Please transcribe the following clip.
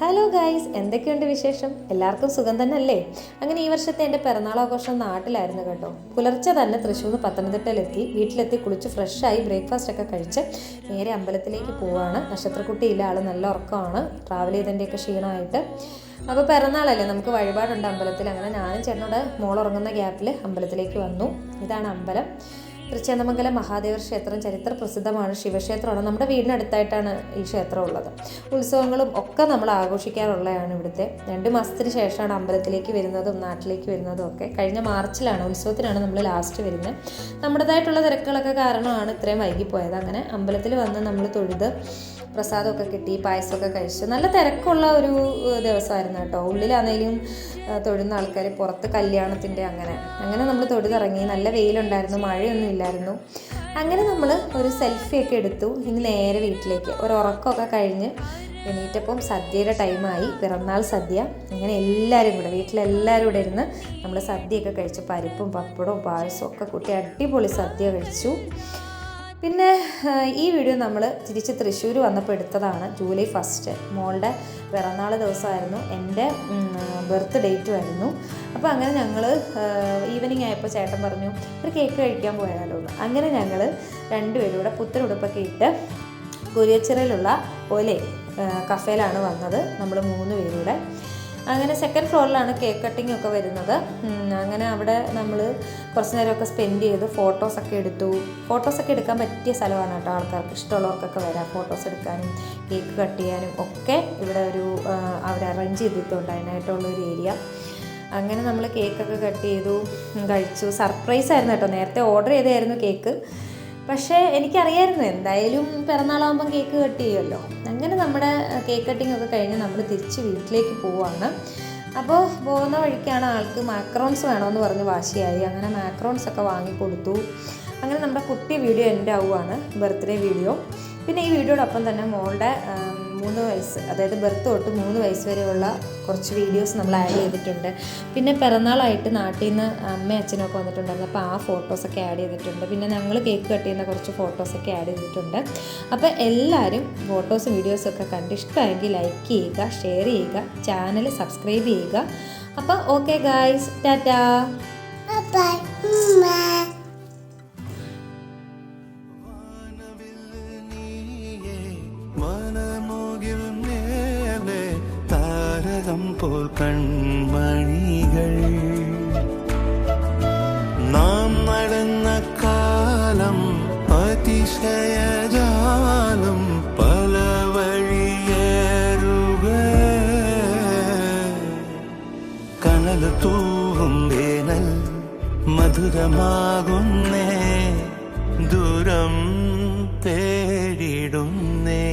Hello guys എന്തൊക്കെയുണ്ട് വിശേഷം? എല്ലാവർക്കും സുഖം തന്നെ അല്ലേ അങ്ങനെ ഈ വർഷത്തെ എന്റെ പിറന്നാളാഘോഷം നാട്ടിലായിരുന്നു കേട്ടോ. പുലർച്ചെ തന്നെ തൃശ്ശൂർ പത്തനംതിട്ടയിലെത്തി. വീട്ടിലെത്തി കുളിച്ച് ഫ്രഷായി ബ്രേക്ക്ഫാസ്റ്റ് ഒക്കെ കഴിച്ച് നേരെ അമ്പലത്തിലേക്ക് പോവാണ്. നക്ഷത്രക്കുട്ടിയില്ല ആൾ നല്ല ഉറക്കമാണ്. ട്രാവൽ ചെയ്തതിന്റെയൊക്കെ ക്ഷീണമായിട്ട്. അപ്പോൾ പിറന്നാളല്ലേ നമുക്ക് വഴിപാടുണ്ട് അമ്പലത്തിൽ. അങ്ങനെ ഞാനും ചേട്ടനോട് മോൾ ഉറങ്ങുന്ന ഗ്യാപ്പിൽ അമ്പലത്തിലേക്ക് വന്നു. ഇതാണ് അമ്പലം. തൃച്ചേന്ദമംഗലം മഹാദേവ ക്ഷേത്രം ചരിത്ര പ്രസിദ്ധമാണ് ശിവക്ഷേത്രമാണ്. നമ്മുടെ വീടിനടുത്തായിട്ടാണ് ഈ ക്ഷേത്രം ഉള്ളത്. ഉത്സവങ്ങളും ഒക്കെ നമ്മൾ ആഘോഷിക്കാറുള്ളതാണ് ഇവിടുത്തെ. രണ്ട് മാസത്തിന് ശേഷമാണ് അമ്പലത്തിലേക്ക് വരുന്നതും നാട്ടിലേക്ക് വരുന്നതും ഒക്കെ. കഴിഞ്ഞ മാർച്ചിലാണ് ഉത്സവത്തിനാണ് നമ്മൾ ലാസ്റ്റ് വരുന്നത്. നമ്മുടേതായിട്ടുള്ള തിരക്കുകളൊക്കെ കാരണമാണ് ഇത്രയും വൈകിപ്പോയത്. അങ്ങനെ അമ്പലത്തിൽ വന്ന് നമ്മൾ തൊഴുത് പ്രസാദമൊക്കെ കിട്ടി പായസമൊക്കെ കഴിച്ചു. നല്ല തിരക്കുള്ള ഒരു ദിവസമായിരുന്നു കേട്ടോ. ഉള്ളിലാണെങ്കിലും തൊഴുന്ന ആൾക്കാർ പുറത്ത് കല്യാണത്തിന്റെ അങ്ങനെ. അങ്ങനെ നമ്മൾ തൊഴുതിറങ്ങി. നല്ല വെയിലുണ്ടായിരുന്നു മഴയൊന്നും ഇല്ലായിരുന്നു. അങ്ങനെ നമ്മൾ ഒരു സെൽഫിയൊക്കെ എടുത്തു. ഇനി നേരെ വീട്ടിലേക്ക്. ഒരു ഉറക്കമൊക്കെ കഴിഞ്ഞ് എണീറ്റപ്പം സദ്യയുടെ ടൈമായി പിറന്നാൾ സദ്യ. അങ്ങനെ എല്ലാവരും കൂടെ വീട്ടിലെല്ലാവരും കൂടെ ഇരുന്ന് നമ്മൾ സദ്യയൊക്കെ കഴിച്ചു പരിപ്പും പപ്പടവും പായസവും ഒക്കെ കൂട്ടി അടിപൊളി സദ്യ കഴിച്ചു. പിന്നെ ഈ വീഡിയോ നമ്മൾ തിരിച്ച് തൃശ്ശൂർ വന്നപ്പോൾ എടുത്തതാണ് ജൂലൈ ഫസ്റ്റ്. മോളുടെ പിറന്നാൾ ദിവസമായിരുന്നു. എന്റെ ബർത്ത് ഡേറ്റും ആയിരുന്നു അപ്പോൾ അങ്ങനെ ഞങ്ങൾ ഈവനിങ് ആയപ്പോൾ ചേട്ടൻ പറഞ്ഞു ഒരു കേക്ക് കഴിക്കാൻ പോയാലോ എന്ന്. അങ്ങനെ ഞങ്ങൾ രണ്ടുപേരും കൂടെ പുത്തനുടുപ്പൊക്കെ ഇട്ട് കുരിയച്ചിറയിലുള്ള ഒലെ കഫേലാണ് വന്നത്. നമ്മൾ മൂന്ന് പേരൂടെ അങ്ങനെ സെക്കൻഡ് ഫ്ലോറിലാണ് കേക്ക് കട്ടിംഗ് ഒക്കെ വരുന്നത്. അങ്ങനെ അവിടെ നമ്മൾ കുറച്ച് നേരമൊക്കെ സ്പെൻഡ് ചെയ്ത് ഫോട്ടോസൊക്കെ എടുത്തു. ഫോട്ടോസൊക്കെ എടുക്കാൻ പറ്റിയ സ്ഥലമാണ് കേട്ടോ ആൾക്കാർക്ക് ഇഷ്ടമുള്ളവർക്കൊക്കെ വരാം ഫോട്ടോസ് എടുക്കാനും കേക്ക് കട്ട് ചെയ്യാനും ഒക്കെ ഇവിടെ ഒരു അവർ അറേഞ്ച് ചെയ്തിട്ടുണ്ട് അതിനായിട്ടുള്ള ഒരു ഏരിയ അങ്ങനെ നമ്മൾ കേക്കൊക്കെ കട്ട് ചെയ്തു കഴിച്ചു. സർപ്രൈസ് ആയിരുന്നു കേട്ടോ. നേരത്തെ ഓർഡർ ചെയ്തായിരുന്നു കേക്ക് പക്ഷേ എനിക്കറിയായിരുന്നു എന്തായാലും പിറന്നാളാകുമ്പം കേക്ക് കട്ട് ചെയ്യുമല്ലോ. അങ്ങനെ നമ്മുടെ കേക്ക് കട്ടിംഗ് ഒക്കെ കഴിഞ്ഞ് നമ്മൾ തിരിച്ച് വീട്ടിലേക്ക് പോവാണ്. അപ്പോൾ പോകുന്ന വഴിക്കാണ് ആൾക്ക് മാക്രോൺസ് വേണമെന്ന് പറഞ്ഞ് വാശിയായി. അങ്ങനെ മാക്രോൺസ് ഒക്കെ വാങ്ങിക്കൊടുത്തു. അങ്ങനെ നമ്മുടെ കുട്ടി വീഡിയോ എന്റെ ആവുകയാണ് ബർത്ത്ഡേ വീഡിയോ. പിന്നെ ഈ വീഡിയോടൊപ്പം തന്നെ മോളുടെ മൂന്ന് വയസ്സ് അതായത് ബർത്ത് തൊട്ട് മൂന്ന് വയസ്സ് വരെയുള്ള കുറച്ച് വീഡിയോസ് നമ്മൾ ആഡ് ചെയ്തിട്ടുണ്ട്. പിന്നെ പിറന്നാളായിട്ട് നാട്ടിൽ നിന്ന് അമ്മ അച്ഛനൊക്കെ വന്നിട്ടുണ്ടായിരുന്നു. അപ്പോൾ ആ ഫോട്ടോസൊക്കെ ആഡ് ചെയ്തിട്ടുണ്ട്. പിന്നെ ഞങ്ങൾ കേക്ക് കട്ട് ചെയ്യുന്ന കുറച്ച് ഫോട്ടോസൊക്കെ ആഡ് ചെയ്തിട്ടുണ്ട്. അപ്പോൾ എല്ലാവരും ഫോട്ടോസും വീഡിയോസും ഒക്കെ കണ്ട് ഇഷ്ടമായെങ്കിൽ ലൈക്ക് ചെയ്യുക ഷെയർ ചെയ്യുക ചാനൽ സബ്സ്ക്രൈബ് ചെയ്യുക. അപ്പോൾ ഓക്കെ ഗായ്സ് ടാറ്റാ. Bye കൺമണികൾ. നാം നടന്ന കാലം അതിശയജാലം പല വഴിയേറുക. കനൽ തൂവും വേനൽ മധുരമാകുന്നേ ദൂരം തേടിടുന്നേ.